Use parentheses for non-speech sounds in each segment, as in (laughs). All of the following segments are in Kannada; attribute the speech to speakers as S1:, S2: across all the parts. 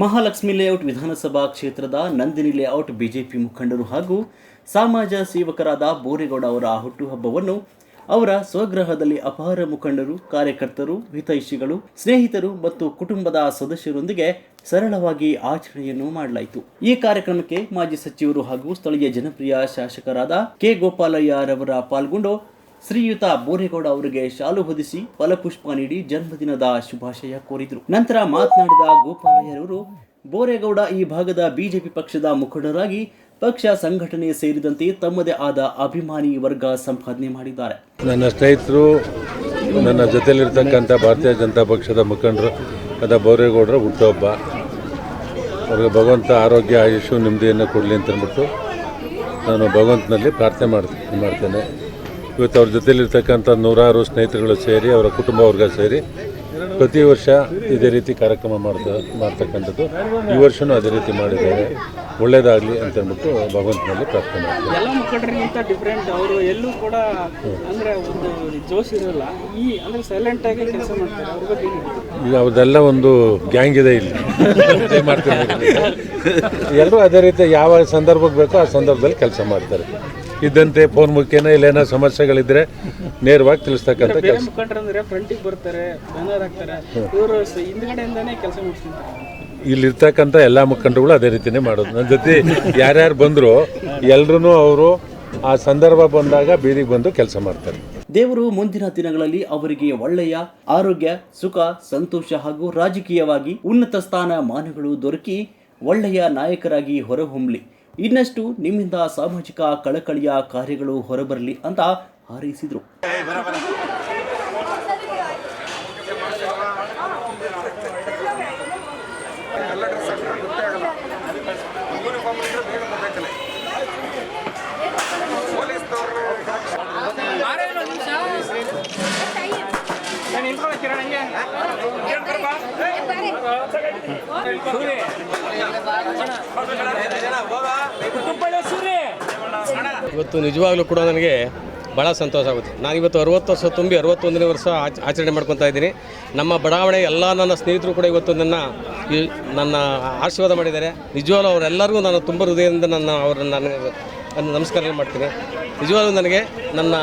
S1: ಮಹಾಲಕ್ಷ್ಮಿ ಲೇಔಟ್ ವಿಧಾನಸಭಾ ಕ್ಷೇತ್ರದ ನಂದಿನಿ ಲೇಔಟ್ ಬಿಜೆಪಿ ಮುಖಂಡರು ಹಾಗೂ ಸಮಾಜ ಸೇವಕರಾದ ಬೋರೇಗೌಡ ಅವರ ಹುಟ್ಟುಹಬ್ಬವನ್ನು ಅವರ ಸ್ವಗೃಹದಲ್ಲಿ ಅಪಾರ ಮುಖಂಡರು, ಕಾರ್ಯಕರ್ತರು, ಹಿತೈಷಿಗಳು, ಸ್ನೇಹಿತರು ಮತ್ತು ಕುಟುಂಬದ ಸದಸ್ಯರೊಂದಿಗೆ ಸರಳವಾಗಿ ಆಚರಣೆಯನ್ನು ಮಾಡಲಾಯಿತು. ಈ ಕಾರ್ಯಕ್ರಮಕ್ಕೆ ಮಾಜಿ ಸಚಿವರು ಹಾಗೂ ಸ್ಥಳೀಯ ಜನಪ್ರಿಯ ಶಾಸಕರಾದ ಕೆ ಗೋಪಾಲಯ್ಯರವರ ಪಾಲ್ಗೊಂಡು ಶ್ರೀಯುತ ಬೋರೇಗೌಡ ಅವರಿಗೆ ಶಾಲು ಹೊದಿಸಿ ಫಲಪುಷ್ಪ ನೀಡಿ ಜನ್ಮದಿನದ ಶುಭಾಶಯ ಕೋರಿದರು. ನಂತರ ಮಾತನಾಡಿದ ಗೋಪಾಲಯ್ಯರವರು, ಬೋರೇಗೌಡ ಈ ಭಾಗದ ಬಿಜೆಪಿ ಪಕ್ಷದ ಮುಖಂಡರಾಗಿ ಪಕ್ಷ ಸಂಘಟನೆ ಸೇರಿದಂತೆ ತಮ್ಮದೇ ಆದ ಅಭಿಮಾನಿ ವರ್ಗ ಸಂಪಾದನೆ ಮಾಡಿದ್ದಾರೆ.
S2: ನನ್ನ ಸ್ನೇಹಿತರು, ನನ್ನ ಜೊತೆಯಲ್ಲಿರ್ತಕ್ಕಂಥ ಭಾರತೀಯ ಜನತಾ ಪಕ್ಷದ ಮುಖಂಡರು ಅದ ಬೋರೇಗೌಡರ ಹುಟ್ಟುಹಬ್ಬ. ಅವ್ರಿಗೆ ಭಗವಂತ ಆರೋಗ್ಯ ಆಯುಷು, ನೆಮ್ಮದಿಯನ್ನು ಕೊಡಲಿ ಅಂತ ಅಂದ್ಬಿಟ್ಟು ನಾನು ಭಗವಂತನಲ್ಲಿ ಪ್ರಾರ್ಥನೆ ಮಾಡ್ತೀನಿ ಮಾಡ್ತೇನೆ. ಇವತ್ತು ಅವ್ರ ಜೊತೆಯಲ್ಲಿರ್ತಕ್ಕಂಥ ನೂರಾರು ಸ್ನೇಹಿತರುಗಳು ಸೇರಿ ಅವರ ಕುಟುಂಬ ವರ್ಗ ಸೇರಿ ಪ್ರತಿ ವರ್ಷ ಇದೇ ರೀತಿ ಕಾರ್ಯಕ್ರಮ ಮಾಡ್ತಾ ಮಾಡ್ತಕ್ಕಂಥದ್ದು. ಈ ವರ್ಷವೂ ಅದೇ ರೀತಿ ಮಾಡಿದ್ದಾರೆ. ಒಳ್ಳೆಯದಾಗಲಿ ಅಂತ ಅಂದ್ಬಿಟ್ಟು ಭಗವಂತನಲ್ಲಿ ಪ್ರಾರ್ಥನೆ ಮಾಡ್ತೀವಿ.
S3: ಎಲ್ಲ ಮುಖಂಡರಿಗಿಂತ ಡಿಫ್ರೆಂಟ್ ಅವರು ಎಲ್ಲೂ ಕೂಡ ಅಂದರೆ ಒಂದು ಜೋಶ್ ಇರಲ್ಲ. ಈ ಅಂದರೆ ಸೈಲೆಂಟ್ ಆಗಿ ಕೆಲಸ ಮಾಡ್ತಾರೆ. ಅವ್ರ ಬಗ್ಗೆ ಏನ್
S2: ಈಗ ಅವ್ರದ್ದೆಲ್ಲ ಒಂದು ಗ್ಯಾಂಗ್ ಇದೆ ಇಲ್ಲಿ. ಮಾಡ್ತೀವಿ. ಮಾಡ್ತಾರೆ (laughs) ಎಲ್ಲರೂ ಅದೇ ರೀತಿ ಯಾವ ಸಂದರ್ಭಕ್ಕೆ ಬೇಕೋ ಆ ಸಂದರ್ಭದಲ್ಲಿ ಕೆಲಸ ಮಾಡ್ತಾರೆ. ಇದ್ದಂತೆ ಫೋನ್ ಮುಖೇನ ಇಲ್ಲೇನೋ ಸಮಸ್ಯೆಗಳಿದ್ರೆ ನೇರವಾಗಿ ತಿಳಿಸ್ತಕ್ಕಂಥ ಕೆಲಸ.
S3: ಮುಖಂಡರು ಅಂದ್ರೆ ಫ್ರಂಟಿಗೆ ಬರ್ತಾರೆ ಬ್ಯಾನರ್ ಹಾಕ್ತಾರೆ. ಇವರು ಹಿಂದ್ಗಡೆಯಿಂದಾನೇ ಕೆಲಸ
S2: ಇಲ್ಲಿರ್ತಕ್ಕಂಥ ಎಲ್ಲ ಮುಖಂಡರುಗಳು ಅದೇ ರೀತಿನೇ ಮಾಡೋದು. ನನ್ನ ಜೊತೆ ಯಾರ್ಯಾರು ಬಂದರೂ ಎಲ್ರೂ ಅವರು ಆ ಸಂದರ್ಭ ಬಂದಾಗ ಬೀದಿಗೆ ಬಂದು ಕೆಲಸ ಮಾಡ್ತಾರೆ.
S1: ದೇವರು ಮುಂದಿನ ದಿನಗಳಲ್ಲಿ ಅವರಿಗೆ ಒಳ್ಳೆಯ ಆರೋಗ್ಯ ಸುಖ ಸಂತೋಷ ಹಾಗೂ ರಾಜಕೀಯವಾಗಿ ಉನ್ನತ ಸ್ಥಾನ ಮಾನಗಳು ದೊರಕಿ ಒಳ್ಳೆಯ ನಾಯಕರಾಗಿ ಹೊರಹೊಮ್ಮಲಿ. ಇನ್ನಷ್ಟು ನಿಮ್ಮಿಂದ ಸಾಮಾಜಿಕ ಕಳಕಳಿಯ ಕಾರ್ಯಗಳು ಹೊರಬರಲಿ ಅಂತ ಹಾರೈಸಿದರು.
S4: ಇವತ್ತು ನಿಜವಾಗ್ಲೂ ಕೂಡ ನನಗೆ ಭಾಳ ಸಂತೋಷ ಆಗುತ್ತೆ. ನಾನು ಇವತ್ತು ಅರುವತ್ತು ವರ್ಷ ತುಂಬಿ ಅರವತ್ತೊಂದನೇ ವರ್ಷ ಆಚ- ಆಚರಣೆ ಮಾಡ್ಕೊತಾ ಇದ್ದೀನಿ. ನಮ್ಮ ಬಡಾವಣೆ ಎಲ್ಲ ನನ್ನ ಸ್ನೇಹಿತರು ಕೂಡ ಇವತ್ತು ನನ್ನ ನನ್ನ ಆಶೀರ್ವಾದ ಮಾಡಿದ್ದಾರೆ. ನಿಜವಾಗ್ಲೂ ಅವರೆಲ್ಲರಿಗೂ ನಾನು ತುಂಬ ಹೃದಯದಿಂದ ನನ್ನ ಅವರನ್ನು ನಾನು ನಾನು ನಮಸ್ಕಾರ ಮಾಡ್ತೀನಿ. ನಿಜವಾಗ್ಲೂ ನನಗೆ ನನ್ನ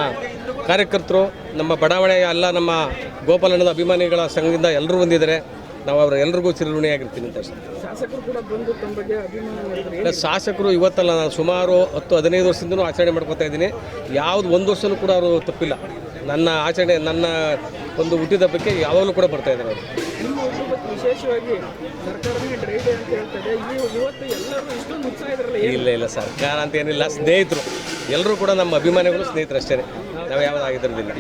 S4: ಕಾರ್ಯಕರ್ತರು, ನಮ್ಮ ಬಡಾವಣೆಯ ಎಲ್ಲ ನಮ್ಮ ಗೋಪಾಲಣ್ಣದ ಅಭಿಮಾನಿಗಳ ಸಂಘದಿಂದ ಎಲ್ಲರೂ ಬಂದಿದ್ದಾರೆ. ನಾವು ಅವ್ರ ಎಲ್ರಿಗೂ ಚಿರಋಣಿಯಾಗಿರ್ತೀನಿ ಅಂತ ಅಷ್ಟೇ.
S3: ಶಾಸಕರು
S4: ಇವತ್ತಲ್ಲ ನಾನು ಸುಮಾರು ಹತ್ತು ಹದಿನೈದು ವರ್ಷದಿಂದಲೂ ಆಚರಣೆ ಮಾಡ್ಕೋತಾ ಇದ್ದೀನಿ. ಯಾವುದು ಒಂದು ವರ್ಷನೂ ಕೂಡ ಅವರು ತಪ್ಪಿಲ್ಲ. ನನ್ನ ಆಚರಣೆ ನನ್ನ ಒಂದು ಹುಟ್ಟಿದ ಬಗ್ಗೆ ಯಾವಾಗಲೂ ಕೂಡ ಬರ್ತಾ ಇದ್ದಾರೆ ಅವರು. ಇಲ್ಲ ಇಲ್ಲ ಸರ್ಕಾರ ಅಂತ ಏನಿಲ್ಲ ಸ್ನೇಹಿತರು. ಎಲ್ಲರೂ ಕೂಡ ನಮ್ಮ ಅಭಿಮಾನಿಗಳು ಸ್ನೇಹಿತರು ಅಷ್ಟೇ ನಾವು ಯಾವುದಾಗಿದ್ದಿರಲಿಲ್ಲ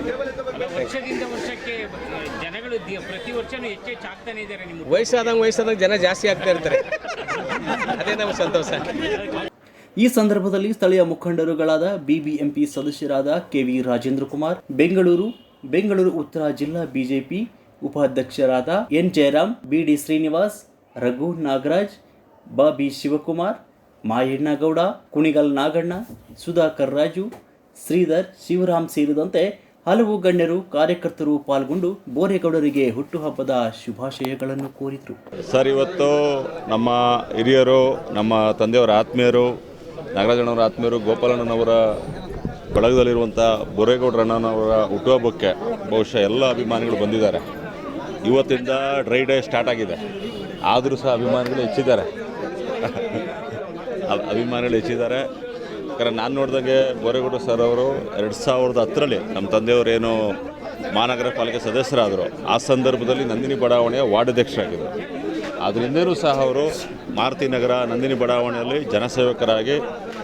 S5: ವರ್ಷದಿಂದ ವರ್ಷಕ್ಕೆ ಜನಗಳು ದಿ- ಪ್ರತಿ ವರ್ಷನೂ ಹೆಚ್ಚೆಚ್ಚು ಆಗ್ತಾನೆ ಇದ್ದಾರೆ ನಿಮ್ಮ
S4: ವಯಸ್ಸಾದಂಗೆ ವಯಸ್ಸಾದಂಗೆ ಜನ ಜಾಸ್ತಿ ಆಗ್ತಾ ಇರ್ತಾರೆ. ಅದೇ ನಮ್ಗೆ ಸಂತೋಷ.
S1: ಈ ಸಂದರ್ಭದಲ್ಲಿ ಸ್ಥಳೀಯ ಮುಖಂಡರುಗಳಾದ ಬಿಬಿಎಂಪಿ ಸದಸ್ಯರಾದ ಕೆವಿ ರಾಜೇಂದ್ರ ಕುಮಾರ್ ಬೆಂಗಳೂರು ಬೆಂಗಳೂರು ಉತ್ತರ ಜಿಲ್ಲಾ ಬಿಜೆಪಿ ಉಪಾಧ್ಯಕ್ಷರಾದ N Jayaram B D Srinivas Raghu Nagaraj Babi Shivakumar Mayannagowda Kunigal Naganna Sudhakar Raju Sridhar, Shivaram ಸೇರಿದಂತೆ ಹಲವು ಗಣ್ಯರು ಕಾರ್ಯಕರ್ತರು ಪಾಲ್ಗೊಂಡು ಬೋರೇಗೌಡರಿಗೆ ಹುಟ್ಟುಹಬ್ಬದ ಶುಭಾಶಯಗಳನ್ನು ಕೋರಿದರು.
S6: ಸರ್, ಇವತ್ತು ನಮ್ಮ ಹಿರಿಯರು, ನಮ್ಮ ತಂದೆಯವರ ಆತ್ಮೀಯರು, ನಾಗರಾಜಣ್ಣವರ ಆತ್ಮೀಯರು, ಗೋಪಾಲಣ್ಣನವರ ಬಳಗದಲ್ಲಿರುವಂಥ ಬೋರೇಗೌಡರಣ್ಣನವರ ಹುಟ್ಟುಹಬ್ಬಕ್ಕೆ ಬಹುಶಃ ಎಲ್ಲ ಅಭಿಮಾನಿಗಳು ಬಂದಿದ್ದಾರೆ. ಇವತ್ತಿಂದ ಡ್ರೈ ಡೇ ಸ್ಟಾರ್ಟ್ ಆಗಿದೆ. ಆದರೂ ಸಹ ಅಭಿಮಾನಿಗಳು ಹೆಚ್ಚಿದ್ದಾರೆ. ಅಭಿಮಾನಿಗಳು ಹೆಚ್ಚಿದ್ದಾರೆ. ಯಾಕಂದ್ರೆ ನಾನು ನೋಡಿದಂಗೆ ಬೋರೇಗೌಡ ಸರ್ ಅವರು ಎರಡು ಸಾವಿರದ ಹತ್ತರಲ್ಲಿ ನಮ್ಮ ತಂದೆಯವರೇನು ಮಹಾನಗರ ಪಾಲಿಕೆ ಸದಸ್ಯರಾದರು, ಆ ಸಂದರ್ಭದಲ್ಲಿ ನಂದಿನಿ ಬಡಾವಣೆಯ ವಾರ್ಡ್ ಅಧ್ಯಕ್ಷರಾಗಿದ್ದರು ಅದರಿಂದೇನೂ ಸಹ ಅವರು ಮಾರುತಿ ನಗರ, ನಂದಿನಿ ಬಡಾವಣೆಯಲ್ಲಿ ಜನಸೇವಕರಾಗಿ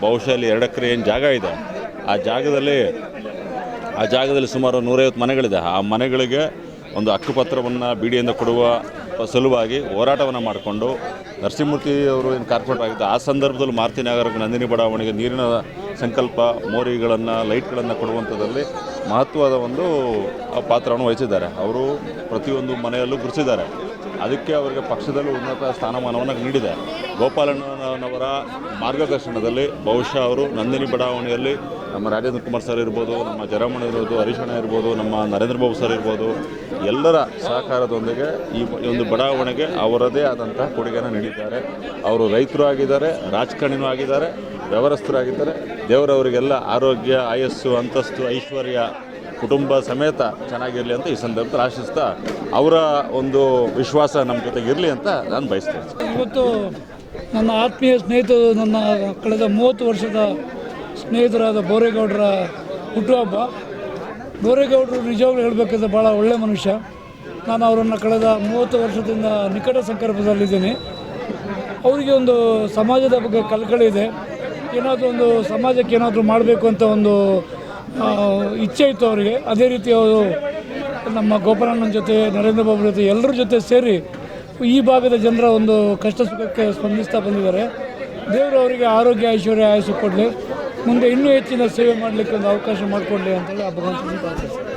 S6: ಬಹುಶಃ ಅಲ್ಲಿ ಎರಡು ಎಕರೆ ಏನು ಜಾಗ ಇದೆ. ಆ ಜಾಗದಲ್ಲಿ ಆ ಜಾಗದಲ್ಲಿ ಸುಮಾರು ನೂರೈವತ್ತು ಮನೆಗಳಿದೆ. ಆ ಮನೆಗಳಿಗೆ ಒಂದು ಹಕ್ಕುಪತ್ರವನ್ನು ಬೀಡಿಯಿಂದ ಕೊಡುವ ಸಲುವಾಗಿ ಹೋರಾಟವನ್ನು ಮಾಡಿಕೊಂಡು ನರಸಿಂಹಮೂರ್ತಿ ಅವರು ಏನು ಕಾರ್ಪೊರೇಟರ್ ಆಗಿದ್ದು ಆ ಸಂದರ್ಭದಲ್ಲಿ ಮಾರುತಿ ನಗರ ನಂದಿನಿ ಬಡಾವಣೆಗೆ ನೀರಿನ ಸಂಕಲ್ಪ, ಮೋರಿಗಳನ್ನು, ಲೈಟ್ಗಳನ್ನು ಕೊಡುವಂಥದ್ರಲ್ಲಿ ಮಹತ್ವದ ಒಂದು ಪಾತ್ರವನ್ನು ವಹಿಸಿದ್ದಾರೆ. ಅವರು ಪ್ರತಿಯೊಂದು ಮನೆಯಲ್ಲೂ ಗುರುತಿಸಿದ್ದಾರೆ. ಅದಕ್ಕೆ ಅವರಿಗೆ ಪಕ್ಷದಲ್ಲಿ ಉನ್ನತ ಸ್ಥಾನಮಾನವನ್ನು ನೀಡಿದೆ. ಗೋಪಾಲಣ್ಣನವರ ಮಾರ್ಗದರ್ಶನದಲ್ಲಿ ಬಹುಶಃ ಅವರು ನಂದಿನಿ ಬಡಾವಣೆಯಲ್ಲಿ ನಮ್ಮ ರಾಜೇಂದ್ರ ಕುಮಾರ್ ಸರ್ ಇರ್ಬೋದು, ನಮ್ಮ ಜರಮಣ ಇರ್ಬೋದು ಹರೀಶಣ್ಣ ಇರ್ಬೋದು, ನಮ್ಮ ನರೇಂದ್ರ ಬಾಬು ಸರ್ ಇರ್ಬೋದು, ಎಲ್ಲರ ಸಹಕಾರದೊಂದಿಗೆ ಈ ಈ ಒಂದು ಬಡಾವಣೆಗೆ ಅವರದೇ ಆದಂಥ ಕೊಡುಗೆಯನ್ನು ನೀಡಿದ್ದಾರೆ. ಅವರು ರೈತರು ಆಗಿದ್ದಾರೆ, ರಾಜಕಾರಣಿನೂ ಆಗಿದ್ದಾರೆ ವ್ಯವಸ್ಥರಾಗಿದ್ದಾರೆ ದೇವರವರಿಗೆಲ್ಲ ಆರೋಗ್ಯ, ಆಯಸ್ಸು, ಅಂತಸ್ತು, ಐಶ್ವರ್ಯ ಕುಟುಂಬ ಸಮೇತ ಚೆನ್ನಾಗಿರಲಿ ಅಂತ ಈ ಸಂದರ್ಭದಲ್ಲಿ ಆಶಿಸ್ತಾ ಅವರ ಒಂದು ವಿಶ್ವಾಸ ನಮ್ಮ ಜೊತೆಗೆ ಇರಲಿ ಅಂತ ನಾನು ಬಯಸ್ತೇನೆ
S7: ಇವತ್ತು ನನ್ನ ಆತ್ಮೀಯ ಸ್ನೇಹಿತರು, ನನ್ನ ಕಳೆದ ಮೂವತ್ತು ವರ್ಷದ ಸ್ನೇಹಿತರಾದ ಬೋರೇಗೌಡರ ಹುಟ್ಟುಹಬ್ಬ. ಬೋರೇಗೌಡರು ನಿಜವಾಗ್ಲೂ ಹೇಳಬೇಕಂದ್ರೆ ಭಾಳ ಒಳ್ಳೆಯ ಮನುಷ್ಯ. ನಾನು ಅವರನ್ನು ಕಳೆದ ಮೂವತ್ತು ವರ್ಷದಿಂದ ನಿಕಟ ಸಂಕಲ್ಪದಲ್ಲಿದ್ದೀನಿ ಅವರಿಗೆ ಒಂದು ಸಮಾಜದ ಬಗ್ಗೆ ಕಲ್ಕಳಿದೆ ಏನಾದರೂ ಒಂದು ಸಮಾಜಕ್ಕೆ ಏನಾದರೂ ಮಾಡಬೇಕು ಅಂತ ಒಂದು ಇಚ್ಛೆ ಇತ್ತು ಅವರಿಗೆ. ಅದೇ ರೀತಿ ಅವರು ನಮ್ಮ ಗೋಪಾಲಣ್ಣನ ಜೊತೆ, ನರೇಂದ್ರ ಬಾಬು ಜೊತೆ, ಎಲ್ಲರ ಜೊತೆ ಸೇರಿ ಈ ಭಾಗದ ಜನರ ಒಂದು ಕಷ್ಟ ಸುಖಕ್ಕೆ ಸ್ಪಂದಿಸ್ತಾ ಬಂದಿದ್ದಾರೆ. ದೇವರು ಅವರಿಗೆ ಆರೋಗ್ಯ, ಐಶ್ವರ್ಯ, ಆಯಸ್ಸು ಕೊಡಲಿ. ಮುಂದೆ ಇನ್ನೂ ಹೆಚ್ಚಿನ ಸೇವೆ ಮಾಡಲಿಕ್ಕೆ ಒಂದು ಅವಕಾಶ ಮಾಡಿಕೊಡ್ಲಿ ಅಂತೇಳಿ ಆ ಭಗವಂತನ ಪ್ರಾರ್ಥಿಸ್ತೀನಿ